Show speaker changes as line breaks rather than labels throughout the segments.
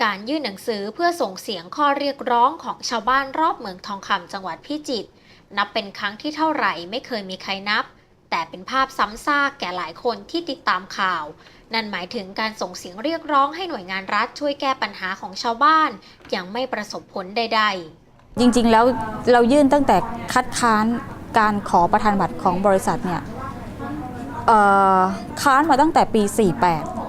การยื่นหนังสือเพื่อส่งเสียงข้อเรียกร้องของชาวบ้านรอบเมืองทองคำจังหวัดพิจิตรนับเป็นครั้งที่เท่าไหร่ไม่เคยมีใครนับ แต่เป็นภาพซ้ำซากแก่หลายคนที่ติดตามข่าว นั่นหมายถึงการส่งเสียงเรียกร้องให้หน่วยงานรัฐช่วยแก้ปัญหาของชาวบ้านย่างไม่ประสบผลใด ๆ
จริงๆ แล้วเรายื่นตั้งแต่คัดค้านการขอประธานบัตรของบริษัทเนี่ยค้านมาตั้งแต่ปี 48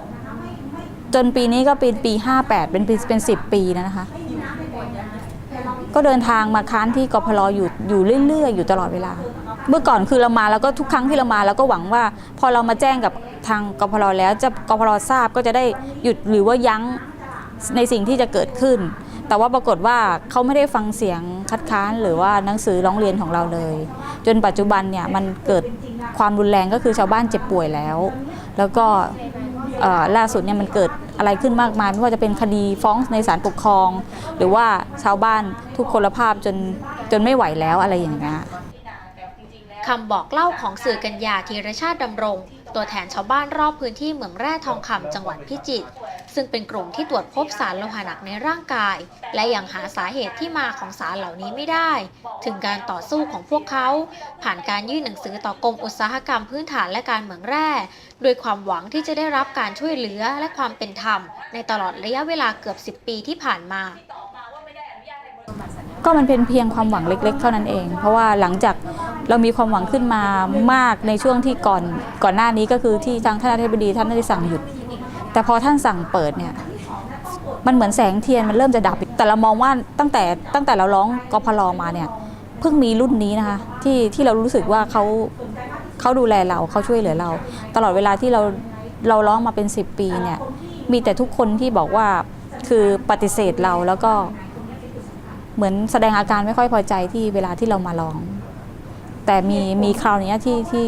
จนปีนี้ก็เป็นปี 58 เป็นปีเป็น 10 ปีแล้วนะคะ ก็เดินทางมาค้านที่กพลอยู่อยู่เรื่อยๆ อยู่ตลอดเวลา เมื่อก่อนคือเรามาแล้วก็ทุกครั้งที่เรามาเราก็หวังว่า พอเรามาแจ้งกับทางกพลแล้วจะกพลทราบก็จะได้หยุดหรือว่ายั้งในสิ่งที่จะเกิดขึ้น แต่ว่าปรากฏว่าเขาไม่ได้ฟังเสียงคัดค้านหรือว่าหนังสือร้องเรียนของเราเลย จนปัจจุบันเนี่ยมันเกิดความรุนแรงก็คือชาวบ้านเจ็บป่วยแล้ว แล้วก็ล่าสุดเนี่ยมันเกิด อะไรขึ้นมากมายไม่ว่าจะเป็นคดีฟ้องในศาลปกครอง หรือว่าชาวบ้านทุกคนภาพจนจนไม่ไหวแล้วอะไรอย่างเงี้ย
คำบอกเล่าของสื่อกัญญาธีรชาติดำรง ตัวแทนชาวบ้านรอบพื้นที่เหมืองแร่ทองคำจังหวัดพิจิตรซึ่งเป็นกลุ่มที่ตรวจพบสารโลหะหนักในร่างกาย และยังหาสาเหตุที่มาของสารเหล่านี้ไม่ได้ ถึงการต่อสู้ของพวกเขา ผ่านการยื่นหนังสือต่อกรมอุตสาหกรรมพื้นฐานและการเหมืองแร่โดยความหวังที่จะได้รับการช่วยเหลือและความเป็นธรรม ในตลอดระยะเวลาเกือบ 10 ปีที่ผ่านมา
ก็มันเป็นเพียงความหวังเล็ก ๆ เท่านั้นเอง เพราะว่าหลังจาก เรามีความหวังขึ้นมามากในช่วงที่ก่อนก่อนหน้านี้ก็คือที่ทางท่านอธิบดีท่านได้สั่งหยุด แต่พอท่านสั่งเปิดเนี่ยมันเหมือนแสงเทียนมันเริ่มจะดับ แต่เรามองว่าตั้งแต่ตั้งแต่เราร้องกพลมาเนี่ยเพิ่งมีรุ่นนี้นะคะที่ที่เรารู้สึกว่าเขาเขาดูแลเราเขาช่วยเหลือเรา ตลอดเวลาที่เราเราร้องมาเป็น 10 ปีเนี่ยมีแต่ทุกคนที่บอกว่าคือปฏิเสธเราแล้วก็เหมือนแสดงอาการไม่ค่อยพอใจที่เวลาที่เรามาร้อง แต่มีมีคราวนี้ที่ที่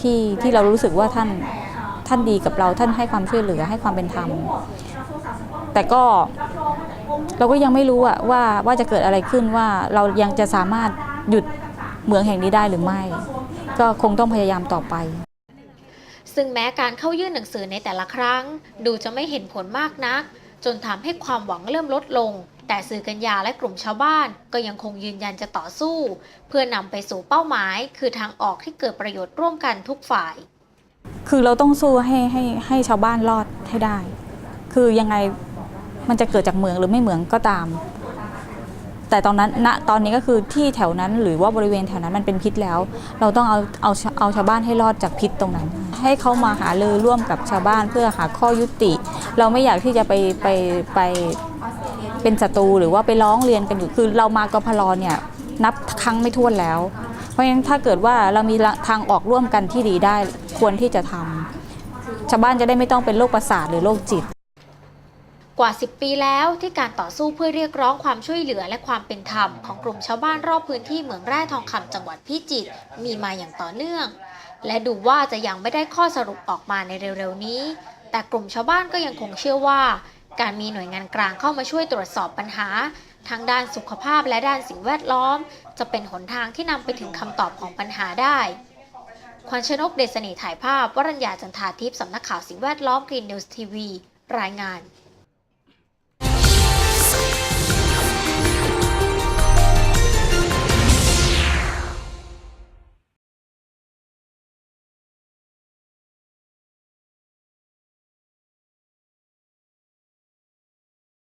ที่ที่เรารู้สึกว่าท่านท่านดีกับเราท่านให้ความช่วยเหลือให้ความเป็นธรรม แต่ก็เราก็ยังไม่รู้อะว่าว่าจะเกิดอะไรขึ้นว่าเรายังจะสามารถหยุดเหมืองแห่งนี้ได้หรือไม่ ก็คงต้องพยายามต่อไป
ซึ่งแม้การเข้ายื่นหนังสือในแต่ละครั้ง ดูจะไม่เห็นผลมากนัก จนทำให้ความหวังเริ่มลดลง แต่สื่อกัญญาและกลุ่มชาวบ้านก็ยังคงยืนยันจะต่อสู้ เพื่อนำไปสู่เป้าหมาย คือทางออกที่เกิดประโยชน์ร่วมกันทุกฝ่าย
คือเราต้องสู้ให้ให้ให้ชาวบ้านรอดให้ได้ คือยังไงมันจะเกิดจากเหมืองหรือไม่เหมืองก็ตาม แต่ตอนนั้นณตอนนี้ก็คือที่แถวนั้นหรือว่าบริเวณแถวนั้นมันเป็นพิษแล้ว เราต้องเอาเอาเอาชาวบ้านให้รอดจากพิษตรงนั้น ให้เขามาหาเรือร่วมกับชาวบ้านเพื่อหาข้อยุติ เราไม่อยากที่จะไปไปไป เป็นศัตรูหรือว่าไปร้องเรียนกันอยู่คือเรามากพลเนี่ยนับครั้งไม่ถ้วนแล้ว เพราะฉะนั้นถ้าเกิดว่าเรามีทางออกร่วมกันที่ดีได้ควรที่จะทำชาวบ้านจะได้ไม่ต้องเป็นโรคประสาทหรือโรคจิต
กว่า 10 ปีแล้วที่การต่อสู้เพื่อเรียกร้องความช่วยเหลือและความเป็นธรรมของกลุ่มชาวบ้านรอบพื้นที่เหมืองแร่ทองคำจังหวัดพิจิตรมีมาอย่างต่อเนื่อง และดูว่าจะยังไม่ได้ข้อสรุปออกมาในเร็วๆนี้ แต่กลุ่มชาวบ้านก็ยังคงเชื่อว่า การมีหน่วยงานกลางเข้ามาช่วยตรวจสอบปัญหา ทั้งด้านสุขภาพและด้านสิ่งแวดล้อม จะเป็นหนทางที่นำไปถึงคำตอบของปัญหาได้ควันชนกเดชนีถ่ายภาพ วรัญญาจันทาทิพย์สำนักข่าวสิ่งแวดล้อมกรีนนิวส์ทีวีรายงาน